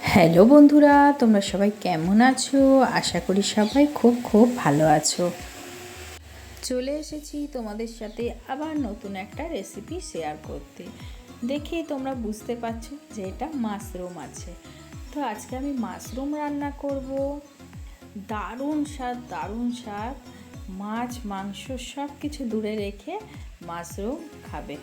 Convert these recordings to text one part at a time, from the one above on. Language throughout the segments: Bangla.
হ্যালো বন্ধুরা, তোমরা সবাই কেমন আছো? আশা করি সবাই খুব খুব ভালো আছো। চলে এসেছি তোমাদের সাথে আবার নতুন একটা রেসিপি শেয়ার করতে। দেখেই তোমরা বুঝতে পারছ যে এটা মাশরুম আছে। তো আজকে আমি মাশরুম রান্না করব। দারুণ স্বাদ দারুণ স্বাদ। মাছ, মাংস সব কিছু দূরে রেখে মাশরুম খাবে।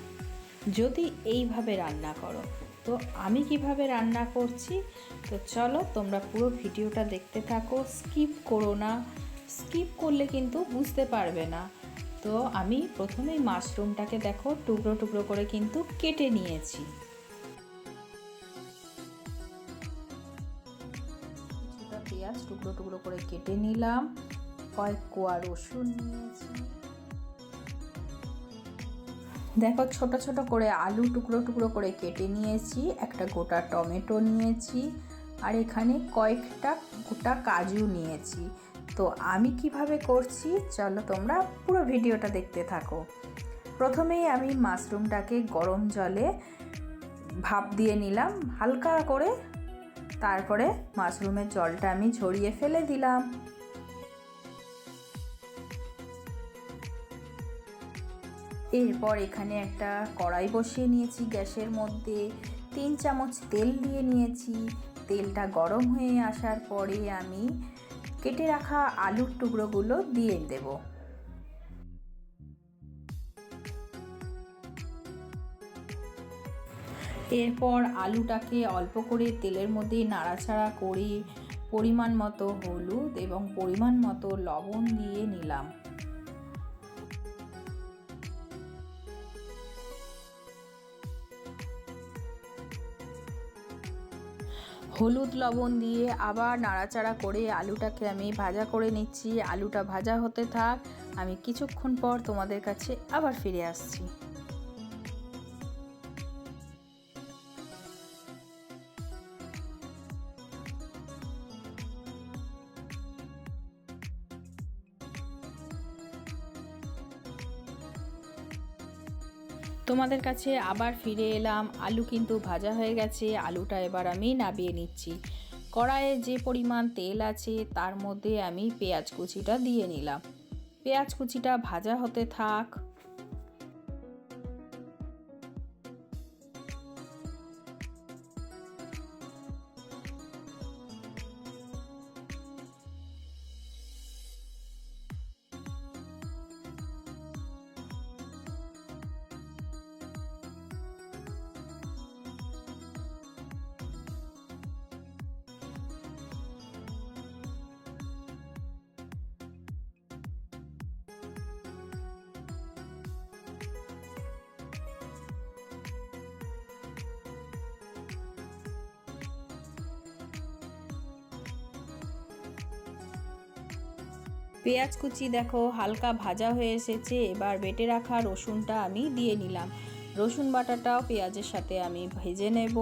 যদি এইভাবে রান্না করো তো আমি কীভাবে রান্না করছি? তো চলো তোমরা পুরো ভিডিওটা দেখতে থাকো। স্কিপ করো না। স্কিপ করলে কিন্তু বুঝতে পারবে না। তো আমি প্রথমেই মাশরুমটাকে দেখো, টুকরো টুকরো করে কিন্তু কেটে নিয়েছি। পেঁয়াজ টুকরো টুকরো করে কেটে নিলাম। কয়েক কোয়া রসুন নিয়েছি। দেখো ছোট ছোট করে আলু টুকরো টুকরো করে কেটে নিয়েছি, একটা গোটা টমেটো নিয়েছি আর এখানে কয়েকটা গোটা কাজু নিয়েছি। তো আমি কীভাবে করছি চলো তোমরা পুরো ভিডিওটা দেখতে থাকো। প্রথমেই আমি মাশরুমটাকে গরম জলে ভাপ দিয়ে নিলাম, হালকা করে। তারপরে মাশরুমের জলটা আমি ঝরিয়ে ফেলে দিলাম। এরপর এখানে একটা কড়াই বসিয়ে নিয়েছি গ্যাসের মধ্যে। তিন চামচ তেল দিয়ে নিয়েছি। তেলটা গরম হয়ে আসার পরে আমি কেটে রাখা আলুর টুকরোগুলো দিয়ে দেব। এরপর আলুটাকে অল্প করে তেলের মধ্যে নাড়াচাড়া করে পরিমাণ মতো হলুদ এবং পরিমাণ মতো লবণ দিয়ে নিলাম। হলুদ লবণ দিয়ে আবার নাড়াচাড়া করে আলুটাকে আমি ভাজা করে নিচ্ছি। আলুটা ভাজা হতে থাক। আমি কিছুক্ষণ পর তোমাদের কাছে আবার ফিরে আসছি। তোমাদের কাছে আবার ফিরে এলাম। আলু কিন্তু ভাজা হয়ে গেছে। আলুটা এবার আমি নাবিয়ে নিচ্ছি। কড়াইয়ে যে পরিমাণ তেল আছে, তার মধ্যে আমি পেঁয়াজ কুচিটা দিয়ে নিলাম। পেঁয়াজ কুচিটা ভাজা হতে থাক। পেঁয়াজ কুচি দেখো, হালকা ভাজা হয়ে এসেছে, এবার বেটে রাখা রসুনটা আমি দিয়ে নিলাম। রসুন বাটাটাও পেঁয়াজের সাথে আমি ভেজে নেব।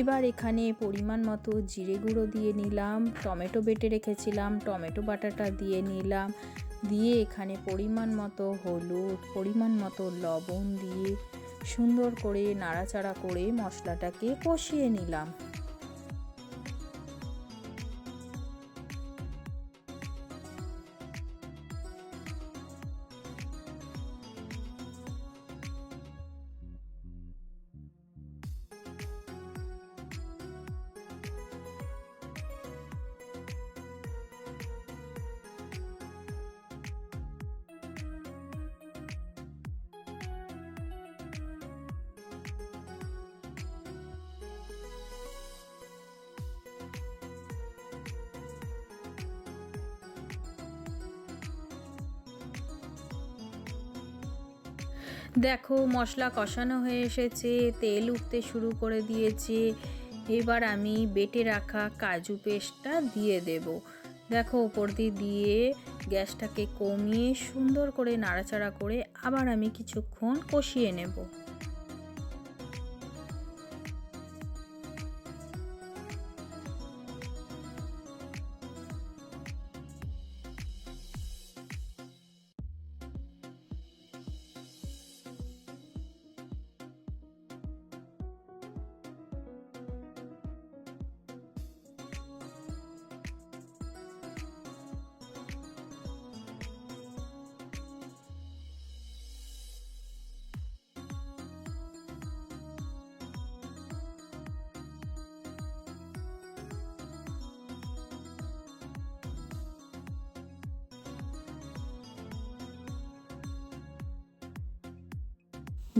এবার এখানে পরিমাণ মতো জিরে গুঁড়ো দিয়ে নিলাম, টমেটো বেটে রেখেছিলাম, টমেটো বাটাটা দিয়ে নিলাম, দিয়ে এখানে পরিমাণ মতো হলুদ, পরিমাণ মতো লবণ দিয়ে সুন্দর করে নাড়াচাড়া করে মশলাটাকে কষিয়ে নিলাম। দেখো, মশলা কষানো হয়ে এসেছে, তেল উঠতে শুরু করে দিয়েছে। এবার আমি বেটে রাখা কাজু পেস্টটা দিয়ে দেব। দেখো, ওপর দিয়ে দিয়ে গ্যাসটাকে কমিয়ে সুন্দর করে নাড়াচাড়া করে আবার আমি কিছুক্ষণ কষিয়ে নেব।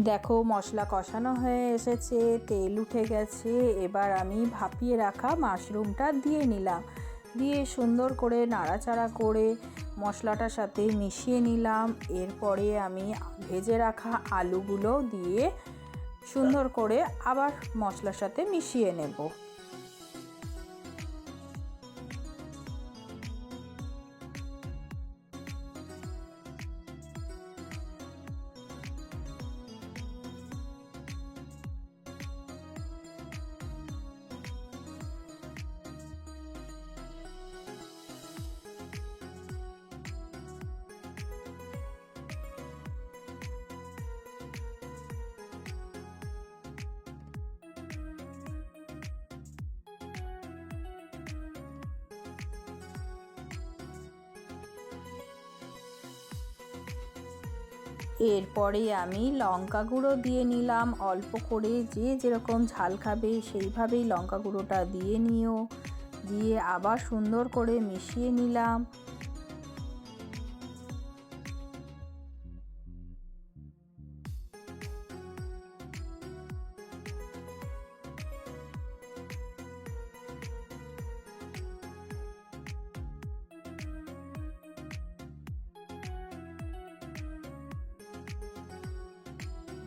দেখো মশলা কষানো হয়ে এসেছে, তেল উঠে গেছে, এবার আমি ভাপিয়ে রাখা মাশরুমটা দিয়ে নিলাম। দিয়ে সুন্দর করে নাড়াচাড়া করে মশলাটার সাথে মিশিয়ে নিলাম। এরপরে আমি ভেজে রাখা আলুগুলো দিয়ে সুন্দর করে আবার মশলার সাথে মিশিয়ে নেব। এরপরে আমি লঙ্কা গুঁড়ো দিয়ে নিলাম। অল্প করে যে যেরকম ঝাল খাবে সেইভাবেই লঙ্কা গুঁড়োটা দিয়ে নিও। দিয়ে আবার সুন্দর করে মিশিয়ে নিলাম।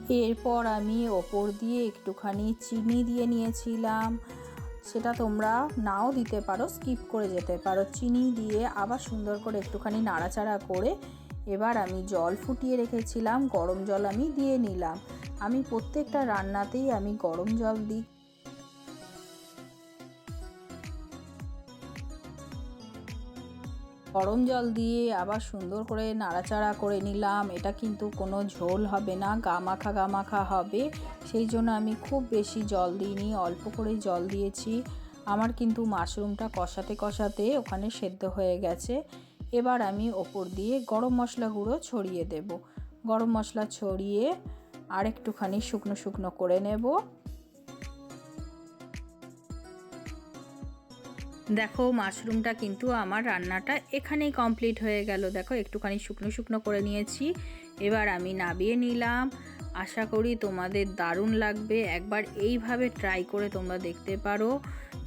এরপর আমি ওপর দিয়ে একটুখানি চিনি দিয়ে নিয়েছিলাম। সেটা তোমরা নাও দিতে পারো, স্কিপ করে যেতে পারো। চিনি দিয়ে আবার সুন্দর করে একটুখানি নাড়াচাড়া করে এবার আমি জল ফুটিয়ে রেখেছিলাম, গরম জল আমি দিয়ে নিলাম। আমি প্রত্যেকটা রান্নাতেই আমি গরম জল দিই। গরম জল দিয়ে আবার সুন্দর করে নাড়াচাড়া করে নিলাম। এটা কিন্তু কোনো ঝোল হবে না গামাখা গামাখা হবে। সেই জন্য আমি খুব বেশি জল দিইনি, অল্প করে জল দিয়েছি। আমার কিন্তু মাশরুমটা কষাতে কষাতে ওখানে সেদ্ধ হয়ে গেছে। এবার আমি ওপর দিয়ে গরম মশলা গুঁড়ো ছড়িয়ে দেব। গরম মশলা ছড়িয়ে আর একটুখানি শুকনো শুকনো করে নেব। দেখো, মাশরুমটা কিন্তু আমার রান্নাটা এখানেই কমপ্লিট হয়ে গেল। দেখো, একটুখানি শুকনো শুকনো করে নিয়েছি। এবার আমি নাবিয়ে নিলাম। আশা করি তোমাদের দারুণ লাগবে। একবার এইভাবে ট্রাই করে তোমরা দেখতে পারো।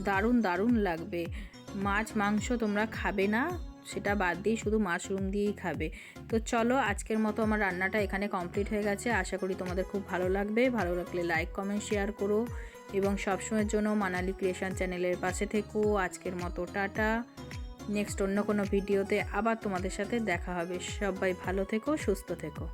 দারুণ দারুণ লাগবে। মাছ, মাংস তোমরা খাবে না, সেটা বাদ দিয়ে শুধু মাশরুম দিয়েই খাবে। তো চলো, আজকের মতো আমার রান্নাটা এখানে কমপ্লিট হয়ে গেছে। আশা করি তোমাদের খুব ভালো লাগবে। ভালো লাগলে লাইক কমেন্ট শেয়ার করো। এবং সবসময়ের জন্য মানালি ক্রিয়েশন চ্যানেলের পাশে থেকো। আজকের মতো টাটা। নেক্সট অন্য কোনো ভিডিওতে আবার তোমাদের সাথে দেখা হবে। সবাই ভালো থেকো, সুস্থ থেকো।